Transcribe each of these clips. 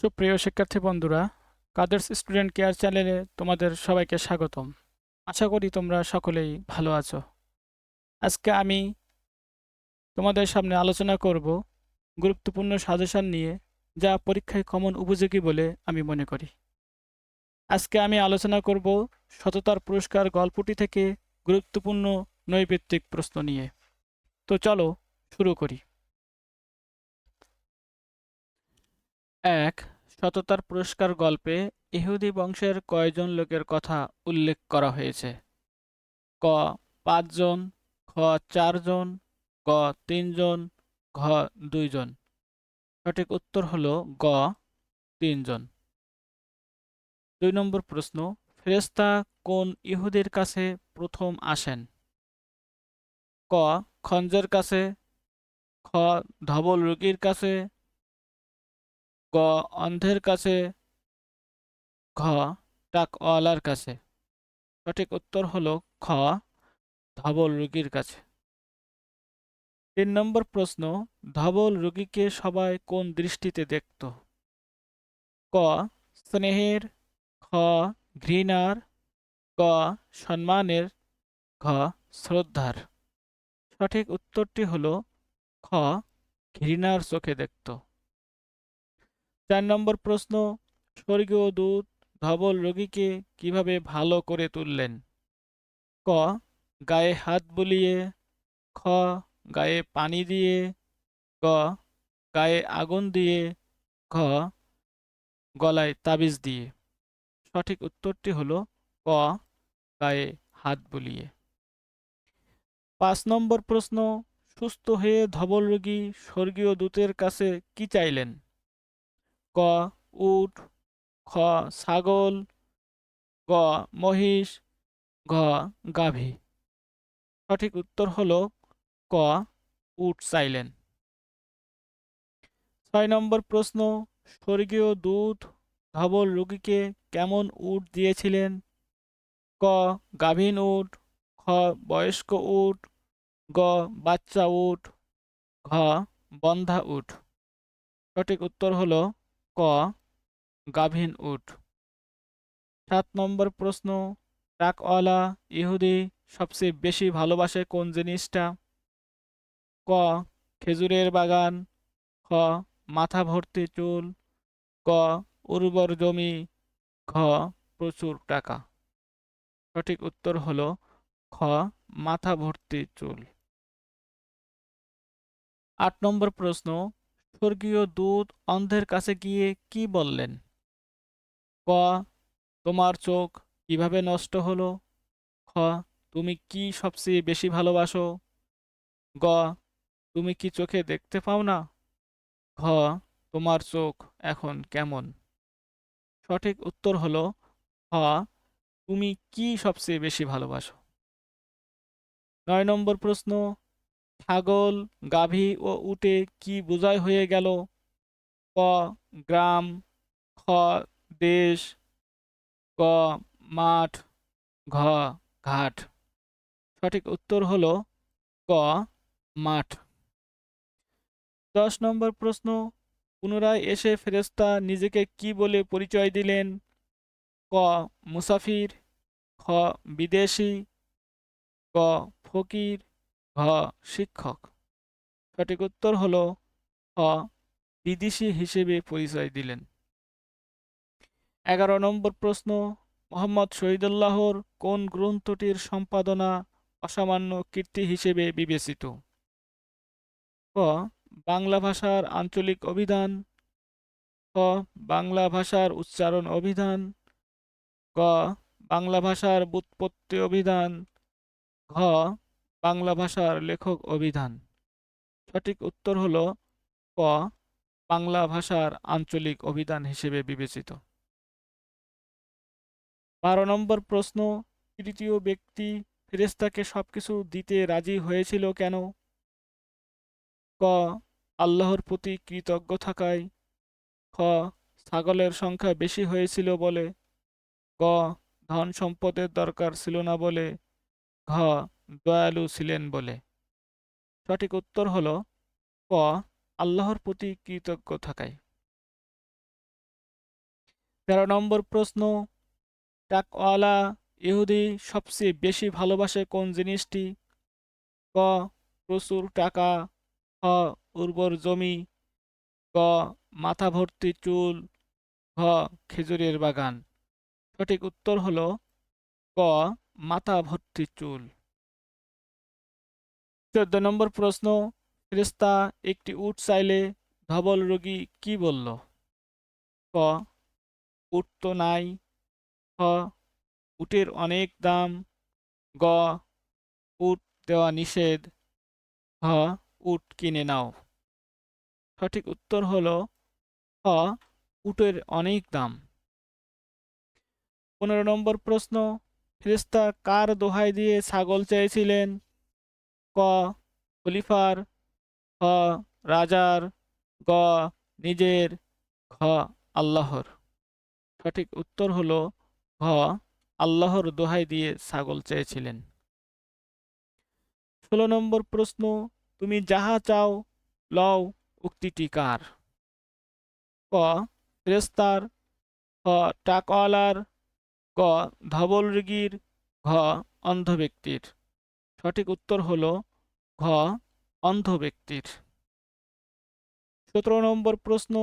সুপ্রিয় শিক্ষার্থী বন্ধুরা কাদার্স স্টুডেন্ট কেয়ার চ্যানেলে তোমাদের সবাইকে স্বাগতম। আশা করি তোমরা সকলেই ভালো আছো। আজকে আমি তোমাদের সামনে আলোচনা করব গুরুত্বপূর্ণ সাজেশন নিয়ে, যা পরীক্ষায় কমন উপযোগী বলে আমি মনে করি। আজকে আমি আলোচনা করব সততার পুরস্কার গল্পটি থেকে গুরুত্বপূর্ণ নৈবেত্তিক প্রশ্ন নিয়ে। তো চলো শুরু করি। এক, সততার পুরস্কার গল্পে ইহুদি বংশের কয়জন লোকের কথা উল্লেখ করা হয়েছে। ক, পাঁচজন, খ, চারজন, গ, তিনজন, ঘ, দুইজন। সঠিক উত্তর হল গ, তিনজন। দুই নম্বর প্রশ্ন ফেরেস্তা কোন ইহুদির কাছে প্রথম আসেন? ক, খঞ্জের কাছে, খ, ধবল রুগীর কাছে অন্ধের কাছে, ঘ টাকওয়ালার কাছে। সঠিক উত্তর হলো খ ধবল রোগীর কাছে। তিন নম্বর প্রশ্ন, ধবল রোগীকে সবাই কোন দৃষ্টিতে দেখত? ক স্নেহের, খ ঘৃণার ক সম্মানের, ঘ শ্রদ্ধার। সঠিক উত্তরটি হলো খ ঘৃণার চোখে দেখত। চার নম্বর প্রশ্ন, স্বর্গীয় দূত ধবল রোগীকে কীভাবে ভালো করে তুললেন? ক, গায়ে হাত বুলিয়ে, খ, গায়ে পানি দিয়ে, গ, গায়ে আগুন দিয়ে, ঘ, গলায় তাবিজ দিয়ে। সঠিক উত্তরটি হলো ক, গায়ে হাত বুলিয়ে। পাঁচ নম্বর প্রশ্ন, সুস্থ হয়ে ধবল রোগী স্বর্গীয় দূতের কাছে কি চাইলেন? ক, উট, খ, ছাগল, গ, মহিষ, ঘ, গাভী। সঠিক উত্তর হল ক, উট চাইলেন। ছয় নম্বর প্রশ্ন, স্বর্গীয় দুধ ধবল রোগীকে কেমন উট দিয়েছিলেন? ক, গাভীন উট, খ, বয়স্ক উট, গ, বাচ্চা উট, ঘ, বন্ধা উট। সঠিক উত্তর হলো ক, গাভীন উট। সাত নম্বর প্রশ্ন ট্রাকওয়ালা ইহুদি সবচেয়ে বেশি ভালোবাসে কোন জিনিসটা? ক, খেজুরের বাগান। খ, মাথা ভর্তি চুল। ক উর্বর জমি। ঘ, প্রচুর টাকা। সঠিক উত্তর হল খ, মাথা ভর্তি চুল। আট নম্বর প্রশ্ন স্বর্গীয় দূত অন্ধের কাছে গিয়ে কি বললেন? ক, তোমার চোখ কীভাবে নষ্ট হলো? খ, তুমি কি সবচেয়ে বেশি ভালোবাসো? গ, তুমি কি চোখে দেখতে পাও না? ঘ, তোমার চোখ এখন কেমন? সঠিক উত্তর হলো হ তুমি কি সবচেয়ে বেশি ভালোবাসো? নয় নম্বর প্রশ্ন ছাগল, গাভী ও উটে কি বোঝাই হয়ে গেল? ক, গ্রাম, খ, দেশ ক মাঠ, ঘ, ঘাট। সঠিক উত্তর হল ক, মাঠ। দশ নম্বর প্রশ্ন, পুনরায় এসে ফেরেস্তা নিজেকে কি বলে পরিচয় দিলেন? ক, মুসাফির, খ, বিদেশি ক ফকির ঘ শিক্ষক। সঠিক উত্তর হল হ বিদেশি হিসেবে পরিচয় দিলেন। এগারো নম্বর প্রশ্ন, মোহাম্মদ শহীদুল্লাহর কোন গ্রন্থটির সম্পাদনা অসামান্য কীর্তি হিসেবে বিবেচিত? ক, বাংলা ভাষার আঞ্চলিক অভিধান। ক বাংলা ভাষার উচ্চারণ অভিধান। গ, বাংলা ভাষার বুৎপত্তি অভিধান। ঘ বাংলা ভাষার লেখক অভিধান। সঠিক উত্তর হল ক, বাংলা ভাষার আঞ্চলিক অভিধান হিসেবে বিবেচিত। বারো নম্বর প্রশ্ন, তৃতীয় ব্যক্তি ফেরেস্তাকে সবকিছু দিতে রাজি হয়েছিল কেন? ক, আল্লাহর প্রতি কৃতজ্ঞ থাকায়। খ, ছাগলের সংখ্যা বেশি হয়েছিল বলে। গ, ধন সম্পদের দরকার ছিল না বলে। ঘ দয়ালু ছিলেন বলে। সঠিক উত্তর হল ক, আল্লাহর প্রতি কৃতজ্ঞ থাকায় তেরো নম্বর প্রশ্ন টাকওয়ালা ইহুদি সবচেয়ে বেশি ভালোবাসে কোন জিনিসটি? ক, প্রচুর টাকা। খ, উর্বর জমি। ক মাথা ভর্তি চুল। ঘ, খেজুরের বাগান। সঠিক উত্তর হল ক, মাথা ভর্তি চুল। চোদ্দ নম্বর প্রশ্ন, ফেরেশতা একটি উট চাইলে ধবল রোগী কি বলল? ক, উট তো নাই। খ, উটের অনেক দাম। গ, উট দেওয়া নিষেধ। হ উট কিনে নাও। সঠিক উত্তর হলো হ উটের অনেক দাম। পনেরো নম্বর প্রশ্ন, ফেরেশতা কার দোহাই দিয়ে ছাগল চেয়েছিলেন? ক, খলিফার, খ, রাজার, গ, নিজের, ঘ, আল্লাহর। সঠিক উত্তর হল ঘ, আল্লাহর দোহাই দিয়ে ছাগল চেয়েছিলেন। ষোলো নম্বর প্রশ্ন, তুমি যাহা চাও লও, উক্তিটি কার? ক ফেরেস্তার খ টাকওয়ালার ক ধবল রোগীর ঘ, অন্ধ ব্যক্তির। সঠিক উত্তর হল ঘ, অন্ধ ব্যক্তির। সতেরো নম্বর প্রশ্ন,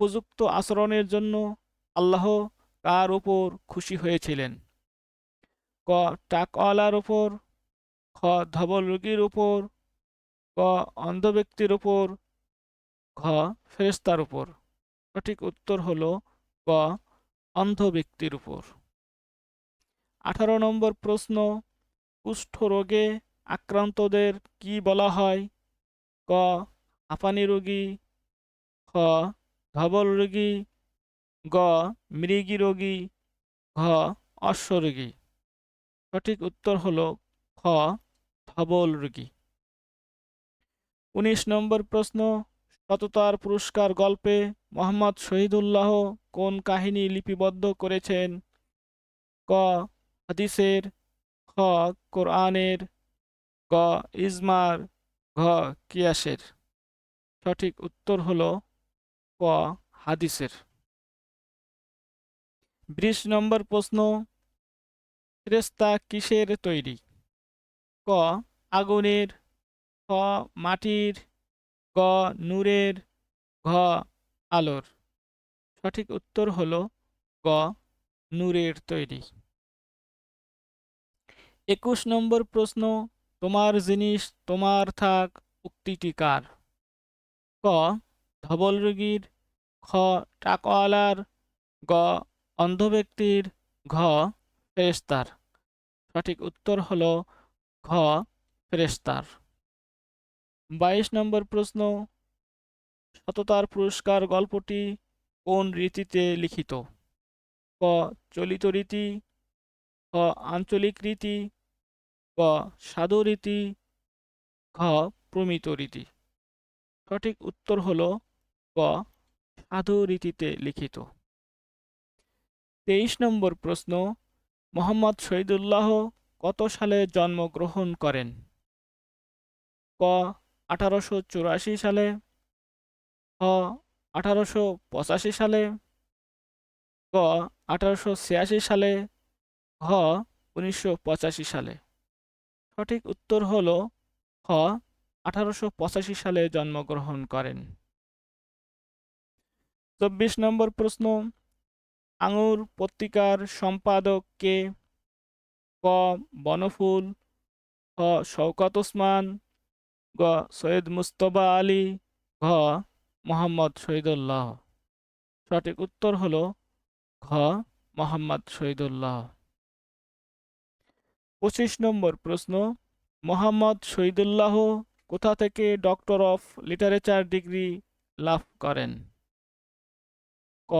উপযুক্ত আচরণের জন্য আল্লাহ কার উপর খুশি হয়েছিলেন? ক টাকওয়ালার উপর, খ, ধবল রোগীর উপর, ক, অন্ধ ব্যক্তির উপর, ঘ ফেরেস্তার উপর। সঠিক উত্তর হল ক অন্ধ ব্যক্তির উপর। আঠারো নম্বর প্রশ্ন কুষ্ঠ রোগে আক্রান্তদের কি বলা হয়? ক. হাঁপানি রোগী। খ. ধবল রোগী। গ. মৃগী রোগী। ঘ. অশ্বরোগী সঠিক উত্তর হল খ, ধবল রোগী। উনিশ নম্বর প্রশ্ন, সততার পুরস্কার গল্পে মোহাম্মদ শহীদুল্লাহ কোন কাহিনী লিপিবদ্ধ করেছেন? ক. হাদিসের খ, কোরআনের, গ, ইজমার, ঘ, কিয়াসের। সঠিক উত্তর হল ক, হাদিসের। বিশ নম্বর প্রশ্ন ফেরেস্তা কিসের তৈরি? ক, আগুনের, খ, মাটির, গ, নূরের, ঘ, আলোর। সঠিক উত্তর হল গ, নূরের তৈরি। একুশ নম্বর প্রশ্ন, তোমার জিনিস তোমার থাক, উক্তিটি কার? ক, ধবল রোগীর, খ, টাকওয়ালার, গ, অন্ধ ব্যক্তির, ঘ ফেরেস্তার সঠিক উত্তর হল ঘ ফেরেস্তার বাইশ নম্বর প্রশ্ন, সততার পুরস্কার গল্পটি কোন রীতিতে লিখিত? ক, চলিত রীতি ক আঞ্চলিক রীতি ক সাধু রীতি ঘ প্রমিত রীতি। সঠিক উত্তর হল ক সাধু রীতিতে লিখিত। তেইশ নম্বর প্রশ্ন, মোহাম্মদ শহীদুল্লাহ কত সালে জন্মগ্রহণ করেন? ক, আঠারোশো চুরাশি সালে খ আঠারোশো পঁচাশি সালে ক আঠারোশো ছিয়াশি সালে, ঘ, উনিশশো পঁচাশি সালে। সঠিক উত্তর হল খ, আঠারোশো পঁচাশি সালে জন্মগ্রহণ করেন। চব্বিশ নম্বর প্রশ্ন, আঙুর পত্রিকার সম্পাদক কে? ক, বনফুল, খ, শওকত ওসমান, গ, সৈয়দ মুস্তফা আলী, ঘ, মোহাম্মদ শহীদুল্লাহ। সঠিক উত্তর হল ঘ, মোহাম্মদ শহীদুল্লাহ। পঁচিশ নম্বর প্রশ্ন, মোহাম্মদ শহীদুল্লাহ কোথা থেকে ডক্টর অফ লিটারেচার ডিগ্রি লাভ করেন? ক,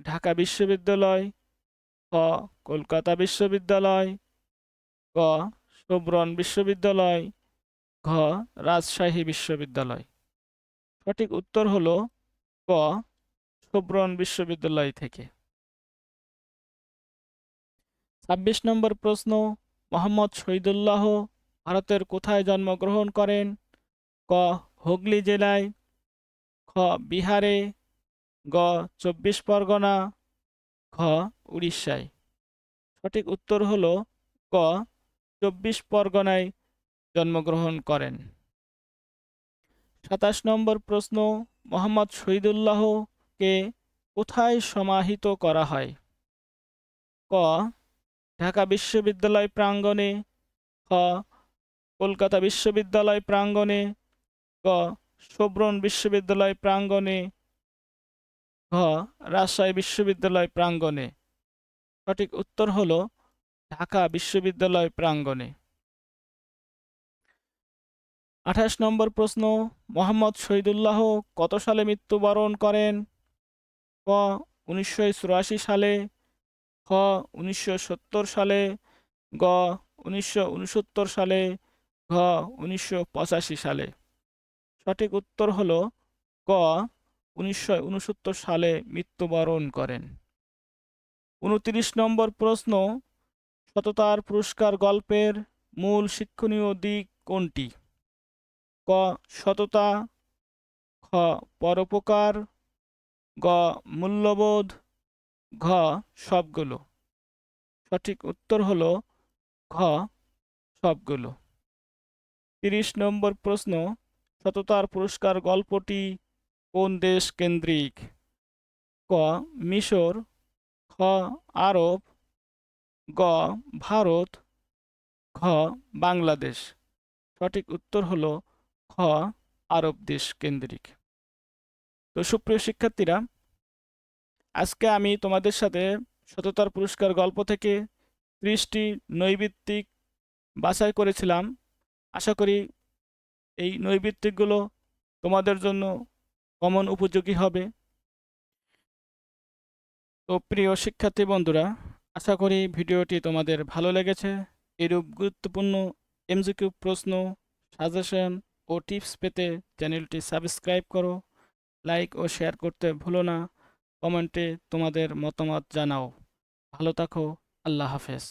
ঢাকা বিশ্ববিদ্যালয় ক কলকাতা বিশ্ববিদ্যালয় ক সোবরন বিশ্ববিদ্যালয়, ঘ, রাজশাহী বিশ্ববিদ্যালয়। সঠিক উত্তর হল ক, সোবরন বিশ্ববিদ্যালয় থেকে। ছাব্বিশ নম্বর প্রশ্ন মোহাম্মদ শহীদুল্লাহ ভারতের কোথায় জন্মগ্রহণ করেন? ক, হুগলি জেলায়। খ, বিহারে। গ, চব্বিশ পরগনা। ঘ, উড়িষ্যায়। সঠিক উত্তর হলো ক, চব্বিশ পরগনায় জন্মগ্রহণ করেন। সাতাশ নম্বর প্রশ্ন, মোহাম্মদ শহীদুল্লাহকে কোথায় সমাহিত করা হয়? ক ঢাকা বিশ্ববিদ্যালয় প্রাঙ্গণে খ, কলকাতা বিশ্ববিদ্যালয় প্রাঙ্গণে ক সোব্রন বিশ্ববিদ্যালয় প্রাঙ্গণে ঘ, রাজশাহী বিশ্ববিদ্যালয় প্রাঙ্গণে। সঠিক উত্তর হলো ঢাকা বিশ্ববিদ্যালয় প্রাঙ্গণে। আঠাশ নম্বর প্রশ্ন, মোহাম্মদ শহীদুল্লাহ কত সালে মৃত্যুবরণ করেন? ক, উনিশশো চুরাশি সালে। খ উনিশশো সত্তর সালে, গ উনিশশো উনসত্তর সালে, ঘ উনিশশো পঁচাশি সালে। সঠিক উত্তর হলো ক উনিশশো উনসত্তর সালে মৃত্যুবরণ করেন। উনত্রিশ নম্বর প্রশ্ন, সততার পুরস্কার গল্পের মূল শিক্ষণীয় দিক কোনটি? ক সততা, খ পরোপকার, গ মূল্যবোধ ঘ সবগুলো। সঠিক উত্তর হলো ঘ সবগুলো। তিরিশ নম্বর প্রশ্ন, সততার পুরস্কার গল্পটি কোন দেশ কেন্দ্রিক? ক, মিশর, খ, আরব, গ, ভারত, ঘ, বাংলাদেশ। সঠিক উত্তর হল খ, আরব দেশ কেন্দ্রিক। তো সুপ্রিয় শিক্ষার্থীরা আজকে আমি তোমাদের সাথে সততার পুরস্কার গল্প থেকে ত্রিশটি নৈবিত্তিক বাছাই করেছিলাম। আশা করি এই নৈবিত্তিকগুলো তোমাদের জন্য কমন উপযোগী হবে। তো প্রিয় শিক্ষার্থী বন্ধুরা, আশা করি ভিডিওটি তোমাদের ভালো লেগেছে। এরূপ গুরুত্বপূর্ণ এমজিকিউ প্রশ্ন, সাজেশন ও টিপস পেতে চ্যানেলটি সাবস্ক্রাইব করো। লাইক ও শেয়ার করতে ভুলো না। কমেন্টে তোমাদের মতামত জানাও। ভালো থাকো আল্লাহ হাফেজ।